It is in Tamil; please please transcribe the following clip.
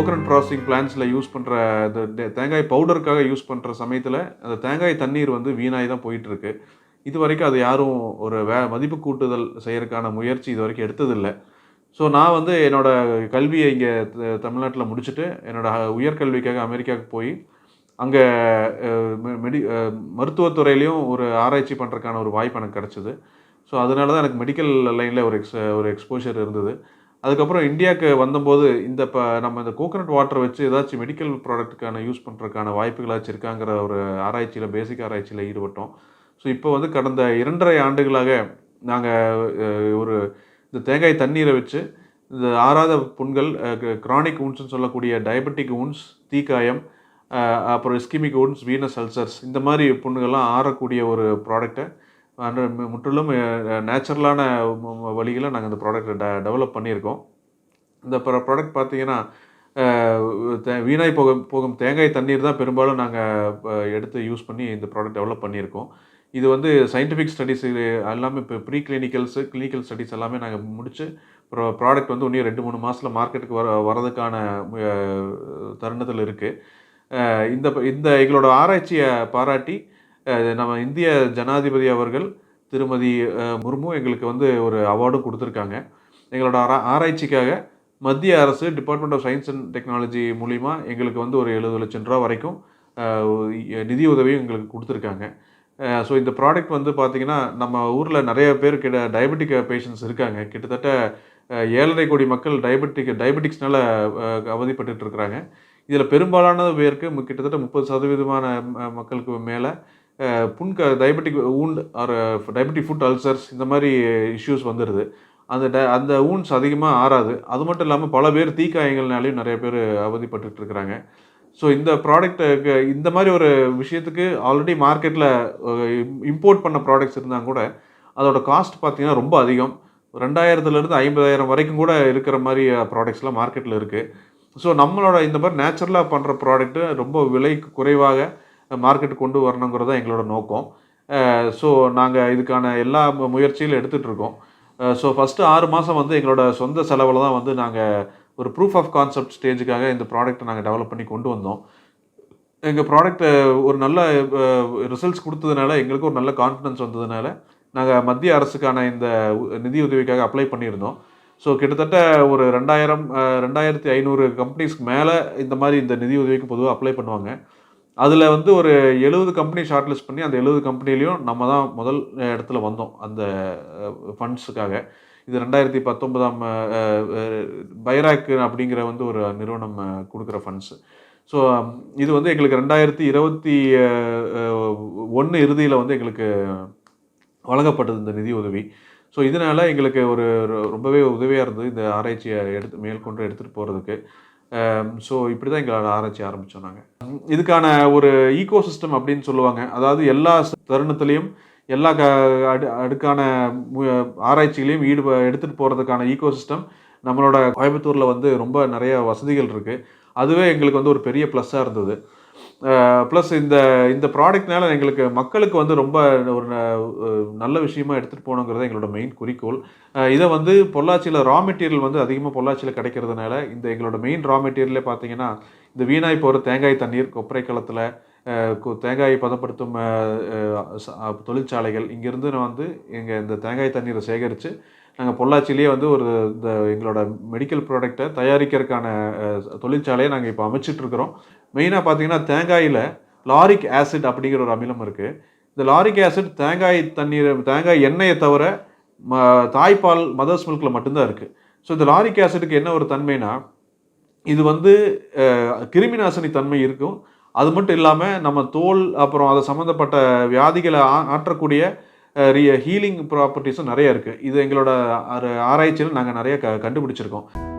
கோகனட் ப்ராசஸிங் பிளான்ஸில் யூஸ் பண்ணுற இந்த தேங்காய் பவுடருக்காக யூஸ் பண்ணுற சமயத்தில் அந்த தேங்காய் தண்ணீர் வந்து வீணாகி தான் போயிட்டுருக்கு. இது வரைக்கும் அது யாரும் ஒரு வே மதிப்பு கூட்டுதல் செய்யறதுக்கான முயற்சி இது வரைக்கும் எடுத்ததில்லை. ஸோ நான் வந்து என்னோடய கல்வியை இங்கே தமிழ்நாட்டில் முடிச்சுட்டு என்னோடய உயர்கல்விக்காக அமெரிக்காவுக்கு போய் அங்கே மெடி மருத்துவத்துறையிலையும் ஒரு ஆராய்ச்சி பண்ணுறதுக்கான ஒரு வாய்ப்பு எனக்கு கிடச்சிது. ஸோ அதனால தான் எனக்கு மெடிக்கல் லைனில் ஒரு எக்ஸ் ஒரு எக்ஸ்போஷர் இருந்தது. அதுக்கப்புறம் இந்தியாவுக்கு வந்தபோது இந்த இப்போ நம்ம இந்த கோகனட் வாட்டரை வச்சு ஏதாச்சும் மெடிக்கல் ப்ராடக்ட்டுக்கான யூஸ் பண்ணுறதுக்கான வாய்ப்புகளாச்சும் இருக்காங்கிற ஒரு ஆராய்ச்சியில் பேசிக் ஆராய்ச்சியில் ஈடுபட்டோம். ஸோ இப்போ வந்து கடந்த இரண்டரை ஆண்டுகளாக நாங்கள் ஒரு இந்த தேங்காய் தண்ணீரை வச்சு இந்த ஆறாத புண்கள் க்ரானிக் ஊன்ஸ்னு சொல்லக்கூடிய டயபெட்டிக் ஊன்ஸ் தீக்காயம் அப்புறம் இஸ்கிமிக் ஊன்ஸ் வீனஸ் அல்சர்ஸ் இந்த மாதிரி புண்ணுகள்லாம் ஆறக்கூடிய ஒரு ப்ராடக்டை Uh, முற்றிலும் நேச்சுரலான வழிகளை நாங்கள் இந்த ப்ராடக்ட்டை டெ டெவலப் பண்ணியிருக்கோம். இந்த ப்ராடக்ட் பார்த்தீங்கன்னா தே- வீணாய் போகும் போகும் தேங்காய் தண்ணீர் தான் பெரும்பாலும் நாங்கள் எடுத்து யூஸ் பண்ணி இந்த ப்ராடக்ட் டெவலப் பண்ணியிருக்கோம். இது வந்து சயின்டிஃபிக் ஸ்டடீஸ் எல்லாமே இப்போ ப்ரீ கிளினிக்கல்ஸு கிளினிக்கல் ஸ்டடீஸ் எல்லாமே நாங்கள் முடித்து ப்ரோ ப்ராடக்ட் வந்து இன்னும் ரெண்டு மூணு மாதத்தில் மார்க்கெட்டுக்கு வர வரதுக்கான தருணத்தில் இருக்குது இந்த இந்த எங்களோட ஆராய்ச்சியை பாராட்டி நம்ம இந்திய ஜனாதிபதி அவர்கள் திருமதி முர்மு எங்களுக்கு வந்து ஒரு அவார்டும் கொடுத்துருக்காங்க. எங்களோட ஆரா ஆராய்ச்சிக்காக மத்திய அரசு department of science and technology மூலிமா எங்களுக்கு வந்து ஒரு எழுபது லட்சம் ரூபா வரைக்கும் நிதி உதவியும் எங்களுக்கு கொடுத்துருக்காங்க. ஸோ இந்த ப்ராடக்ட் வந்து பார்த்திங்கன்னா நம்ம ஊரில் நிறைய பேர் கிட்ட டயபெட்டிக் பேஷண்ட்ஸ் இருக்காங்க. கிட்டத்தட்ட ஏழரை கோடி மக்கள் டயபெட்டிக் டயபெட்டிக்ஸ்னால அவதிப்பட்டுட்டு இருக்கிறாங்க. இதில் பெரும்பாலான பேருக்கு கிட்டத்தட்ட முப்பது சதவீதமான ம- மக்களுக்கு மேலே புண்க diabetic wound or diabetic foot ulcers இந்த மாதிரி இஷ்யூஸ் வந்துடுது அந்த ட அந்த ஊன்ஸ் அதிகமாக ஆறாது. அது மட்டும் இல்லாமல் பல பேர் தீக்காயங்கள்னாலையும் நிறைய பேர் அவதிப்பட்டுட்டு இருக்கிறாங்க. ஸோ இந்த ப்ராடக்ட்டுக்கு இந்த மாதிரி ஒரு விஷயத்துக்கு ஆல்ரெடி மார்க்கெட்டில் இம்போர்ட் பண்ண ப்ராடக்ட்ஸ் இருந்தால் கூட அதோட காஸ்ட் பார்த்திங்கன்னா ரொம்ப அதிகம். ரெண்டாயிரத்துலேருந்து ஐம்பதாயிரம் வரைக்கும் கூட இருக்கிற மாதிரி ப்ராடக்ட்ஸ்லாம் மார்க்கெட்டில் இருக்குது ஸோ நம்மளோட இந்த மாதிரி நேச்சுரலாக பண்ணுற ப்ராடக்ட்டு ரொம்ப விலை குறைவாக மார்க்கெட்டுக்கு கொண்டு வரணுங்கிறது தான் எங்களோட நோக்கம். ஸோ நாங்கள் இதுக்கான எல்லா முயற்சிகளும் எடுத்துகிட்ருக்கோம் ஸோ ஃபஸ்ட்டு ஆறு மாதம் வந்து எங்களோட சொந்த செலவில் தான் வந்து நாங்கள் ஒரு ப்ரூஃப் ஆஃப் கான்செப்ட் ஸ்டேஜுக்காக இந்த ப்ராடக்ட்டை நாங்கள் டெவலப் பண்ணி கொண்டு வந்தோம். எங்கள் ப்ராடக்ட் ஒரு நல்ல ரிசல்ட்ஸ் கொடுத்ததுனால எங்களுக்கு ஒரு நல்ல கான்ஃபிடன்ஸ் வந்ததுனால நாங்கள் மத்திய அரசுக்கான இந்த நிதி உதவிக்காக அப்ளை பண்ணியிருந்தோம். ஸோ கிட்டத்தட்ட ஒரு ரெண்டாயிரம் ரெண்டாயிரத்தி ஐநூறு கம்பெனிஸ்க்கு மேலே இந்த மாதிரி இந்த நிதி உதவிக்கு பொதுவாக அப்ளை பண்ணுவாங்க. அதில் வந்து ஒரு எழுபது கம்பெனி ஷார்ட் லிஸ்ட் பண்ணி அந்த எழுபது கம்பெனிலையும் நம்ம தான் முதல் இடத்துல வந்தோம். அந்த ஃபண்ட்ஸுக்காக இது ரெண்டாயிரத்தி பத்தொன்பதாம் பைராக் அப்படிங்கிற வந்து ஒரு நிறுவனம் கொடுக்குற ஃபண்ட்ஸு ஸோ இது வந்து எங்களுக்கு ரெண்டாயிரத்தி இருபத்தி ஒன்று இறுதியில் வந்து எங்களுக்கு வழங்கப்பட்டது இந்த நிதி உதவி. ஸோ இதனால் எங்களுக்கு ஒரு ஒரு- ரொம்பவே உதவியாக இருந்தது. இந்த ஆராய்ச்சியை எடுத்து மேற்கொண்டு எடுத்துகிட்டு போகிறதுக்கு Um, ஸோ இப்படி தான் எங்களோட ஆராய்ச்சி ஆரம்பித்தோம் நாங்கள் இதுக்கான ஒரு ஈகோ சிஸ்டம் அப்படின்னு சொல்லுவாங்க. அதாவது எல்லா தருணத்துலேயும் எல்லா க அடு அடுக்கான மு- ஆராய்ச்சிகளையும் ஈடுப எடுத்துகிட்டு போகிறதுக்கான ஈகோ சிஸ்டம் நம்மளோட கோயம்புத்தூரில் வந்து ரொம்ப நிறைய வசதிகள் இருக்குது அதுவே எங்களுக்கு வந்து ஒரு பெரிய ப்ளஸ்ஸாக இருந்தது. ப்ளஸ் இந்த இந்த ப்ராடக்ட்னால எங்களுக்கு மக்களுக்கு வந்து ரொம்ப ஒரு நல்ல விஷயமா எடுத்துகிட்டு போகணுங்கிறது எங்களோட மெயின் குறிக்கோள். இதை வந்து பொள்ளாச்சியில் ரா மெட்டீரியல் வந்து அதிகமாக பொள்ளாச்சியில் கிடைக்கிறதுனால இந்த எங்களோட மெயின் ரா மெட்டீரியலே பார்த்தீங்கன்னா இந்த வீணாய் போகிற தேங்காய் தண்ணீர் கொப்பரை களத்தில் தேங்காய் பதப்படுத்தும் தொழிற்சாலைகள் இங்கேருந்து நான் வந்து எங்கள் இந்த தேங்காய் தண்ணீரை சேகரித்து நாங்கள் பொள்ளாச்சிலேயே வந்து ஒரு இந்த எங்களோட மெடிக்கல் ப்ராடக்டை தயாரிக்கிறதுக்கான தொழிற்சாலையை நாங்கள் இப்போ அமைச்சிட்ருக்கிறோம் மெயினாக பார்த்தீங்கன்னா தேங்காயில் லாரிக் ஆசிட் அப்படிங்கிற ஒரு அமிலம் இருக்குது இந்த லாரிக் ஆசிட் தேங்காய் தண்ணீர் தேங்காய் எண்ணெயை தவிர ம தாய்ப்பால் மதர்ஸ் மில்கில் மட்டும்தான் இருக்குது ஸோ இந்த லாரிக் ஆசிடுக்கு என்ன ஒரு தன்மைனா இது வந்து கிருமி நாசினி தன்மை இருக்கும். அது மட்டும் இல்லாமல் நம்ம தோல் அப்புறம் அது சம்மந்தப்பட்ட வியாதிகளை ஆ- ஆற்றக்கூடிய ஹீலிங் ப்ராப்பர்ட்டிஸும் நிறைய இருக்குது இது எங்களோட ஆராய்ச்சியில் நாங்கள் நிறைய க கண்டுபிடிச்சிருக்கோம்.